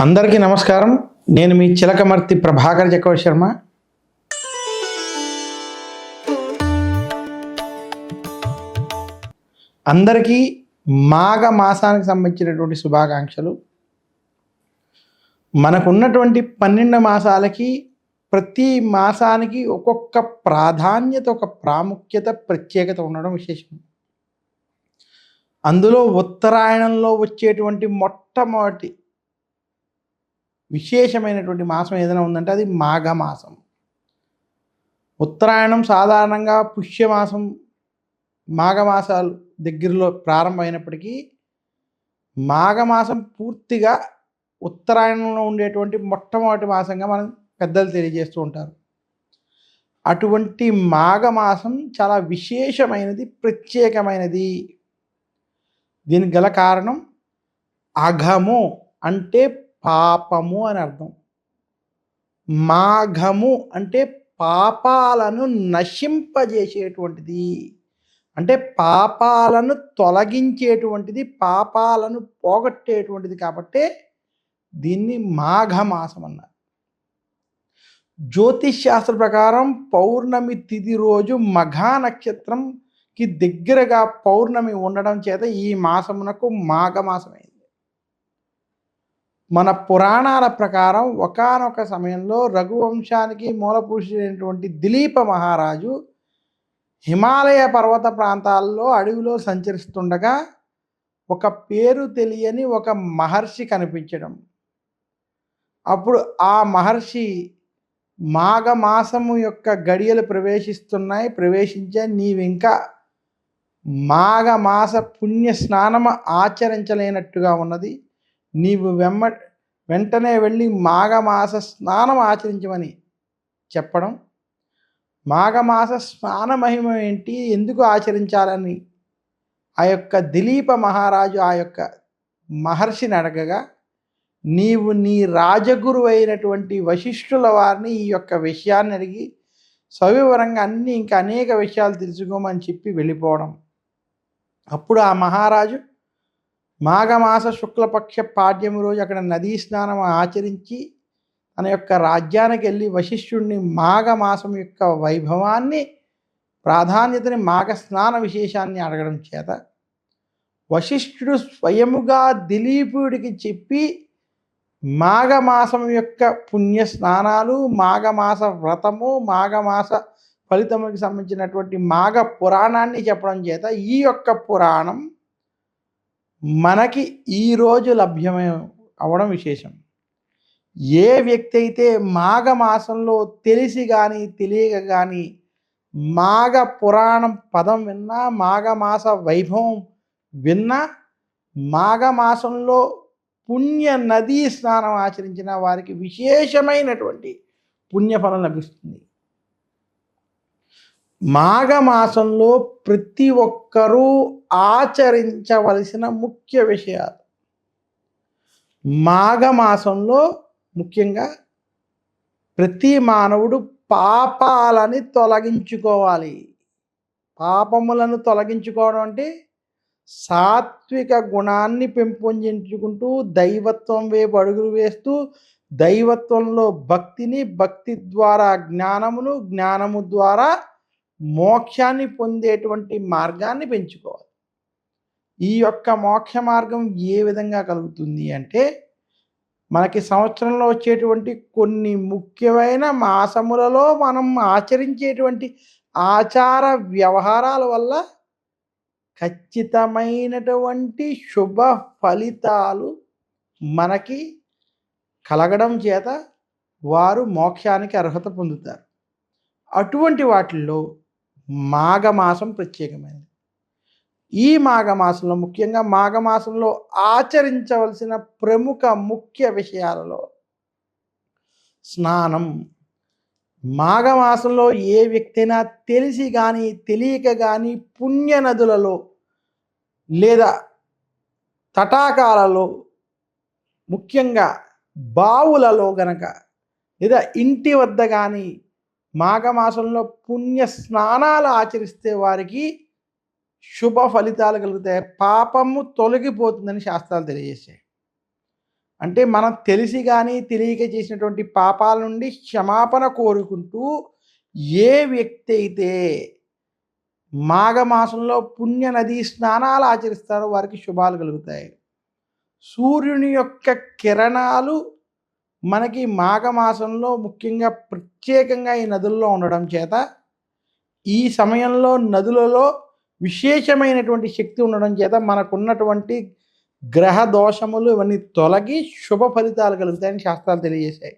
అందరికీ నమస్కారం. నేను మీ చిలకమర్తి ప్రభాకర్ చక్రవర్తి శర్మ. అందరికీ మాఘ మాసానికి సంబంధించినటువంటి శుభాకాంక్షలు. మనకున్నటువంటి పన్నెండు మాసాలకి ప్రతి మాసానికి ఒక్కొక్క ప్రాధాన్యత ఒక ప్రాముఖ్యత ప్రత్యేకత ఉండడం విశేషం. అందులో ఉత్తరాయణంలో వచ్చేటువంటి మొట్టమొదటి విశేషమైనటువంటి మాసం ఏదైనా ఉందంటే అది మాఘమాసం ఉత్తరాయణం సాధారణంగా పుష్యమాసం మాఘమాసాలు దగ్గరలో ప్రారంభమైనప్పటికీ మాఘమాసం పూర్తిగా ఉత్తరాయణంలో ఉండేటువంటి మొట్టమొదటి మాసంగా మనం పెద్దలు తెలియజేస్తూ ఉంటారు. అటువంటి మాఘమాసం చాలా విశేషమైనది ప్రత్యేకమైనది. దీనికి గల కారణం అఘము అంటే పాపము అని అర్థం. మాఘము అంటే పాపాలను నశింపజేసేటువంటిది. అంటే పాపాలను తొలగించేటువంటిది పాపాలను పోగొట్టేటువంటిది కాబట్టి దీన్ని మాఘమాసం అన్నారు జ్యోతిష్ శాస్త్ర ప్రకారం పౌర్ణమి తిథి రోజు మఘా నక్షత్రంకి దగ్గరగా పౌర్ణమి ఉండడం చేత ఈ మాసమునకు మాఘమాసమైంది. మన పురాణాల ప్రకారం ఒకానొక సమయంలో రఘువంశానికి మూలపురుషుడైనటువంటి దిలీప మహారాజు హిమాలయ పర్వత ప్రాంతాల్లో అడవిలో సంచరిస్తుండగా ఒక పేరు తెలియని ఒక మహర్షి కనిపించడం. అప్పుడు ఆ మహర్షి మాఘమాసము యొక్క గడియలు ప్రవేశిస్తున్నాయి ప్రవేశించే నీవింకా మాఘమాస పుణ్య స్నానము ఆచరించలేనట్టుగా ఉన్నది. నీవు వెమ్మ వెంటనే వెళ్ళి మాఘమాస స్నానం ఆచరించమని చెప్పడం. మాఘమాస స్నాన మహిమ ఏంటి? ఎందుకు ఆచరించాలని? ఆ యొక్క దిలీప మహారాజు ఆ యొక్క మహర్షిని అడగగా నీవు నీ రాజగురు అయినటువంటి వశిష్ఠుల వారిని ఈ యొక్క విషయాన్ని అడిగి సవివరంగా అన్ని ఇంకా అనేక విషయాలు తెలుసుకోమని చెప్పి వెళ్ళిపోవడం. అప్పుడు ఆ మహారాజు మాఘమాస శుక్లపక్ష పాడ్యము రోజు అక్కడ నదీ స్నానం ఆచరించి తన యొక్క రాజ్యానికి వెళ్ళి వశిష్ఠుడిని మాఘమాసం యొక్క వైభవాన్ని ప్రాధాన్యతని మాఘ స్నాన విశేషాన్ని అడగడం చేత వశిష్ఠుడు స్వయముగా దిలీపుడికి చెప్పి మాఘమాసం యొక్క పుణ్య స్నానాలు మాఘమాస వ్రతము మాఘమాస ఫలితములకు సంబంధించినటువంటి మాఘ పురాణాన్ని చెప్పడం చేత ఈ యొక్క పురాణం మనకి ఈరోజు లభ్యమే అవడం విశేషం. ఏ వ్యక్తి అయితే మాఘమాసంలో తెలిసి కానీ తెలియక కానీ మాఘ పురాణం పదం విన్నా మాఘమాస వైభవం విన్నా మాఘమాసంలో పుణ్య నదీ స్నానం ఆచరించిన వారికి విశేషమైనటువంటి పుణ్యఫలం లభిస్తుంది. మాఘమాసంలో ప్రతి ఒక్కరూ ఆచరించవలసిన ముఖ్య విషయాలు. మాఘమాసంలో ముఖ్యంగా ప్రతి మానవుడు పాపాలని తొలగించుకోవాలి. పాపములను తొలగించుకోవడం అంటే సాత్విక గుణాన్ని పెంపొందించుకుంటూ దైవత్వం వైపు అడుగులు వేస్తూ దైవత్వంలో భక్తిని భక్తి ద్వారా జ్ఞానమును జ్ఞానము ద్వారా మోక్షాన్ని పొందేటువంటి మార్గాన్ని పెంచుకోవాలి. ఈ యొక్క మోక్ష మార్గం ఏ విధంగా కలుగుతుంది అంటే మనకి సంవత్సరంలో వచ్చేటువంటి కొన్ని ముఖ్యమైన మాసములలో మనం ఆచరించేటువంటి ఆచార వ్యవహారాల వల్ల ఖచ్చితమైనటువంటి శుభ ఫలితాలు మనకి కలగడం చేత వారు మోక్షానికి అర్హత పొందుతారు. అటువంటి వాటిల్లో మాఘమాసం ప్రత్యేకమైనది. ఈ మాఘమాసంలో ముఖ్యంగా మాఘమాసంలో ఆచరించవలసిన ప్రముఖ ముఖ్య విషయాలలో స్నానం. మాఘమాసంలో ఏ వ్యక్తి అయినా తెలిసి కానీ తెలియక కానీ పుణ్య నదులలో లేదా తటాకాలలో ముఖ్యంగా బావులలో గనక లేదా ఇంటి వద్ద కానీ మాఘమాసంలో పుణ్య స్నానాలు ఆచరిస్తే వారికి శుభ ఫలితాలు కలుగుతాయి పాపము తొలగిపోతుందని శాస్త్రాలు తెలియజేశాయి అంటే మనం తెలిసి కానీ తెలియక చేసినటువంటి పాపాల నుండి క్షమాపణ కోరుకుంటూ ఏ వ్యక్తి అయితే మాఘమాసంలో పుణ్య నదీ స్నానాలు ఆచరిస్తారో వారికి శుభాలు కలుగుతాయి. సూర్యుని యొక్క కిరణాలు మనకి మాఘమాసంలో ముఖ్యంగా ప్రత్యేకంగా ఈ నదుల్లో ఉండడం చేత ఈ సమయంలో నదులలో విశేషమైనటువంటి శక్తి ఉండడం చేత మనకున్నటువంటి గ్రహ దోషములు ఇవన్నీ తొలగి శుభ ఫలితాలు కలుగుతాయని శాస్త్రాలు తెలియజేశాయి.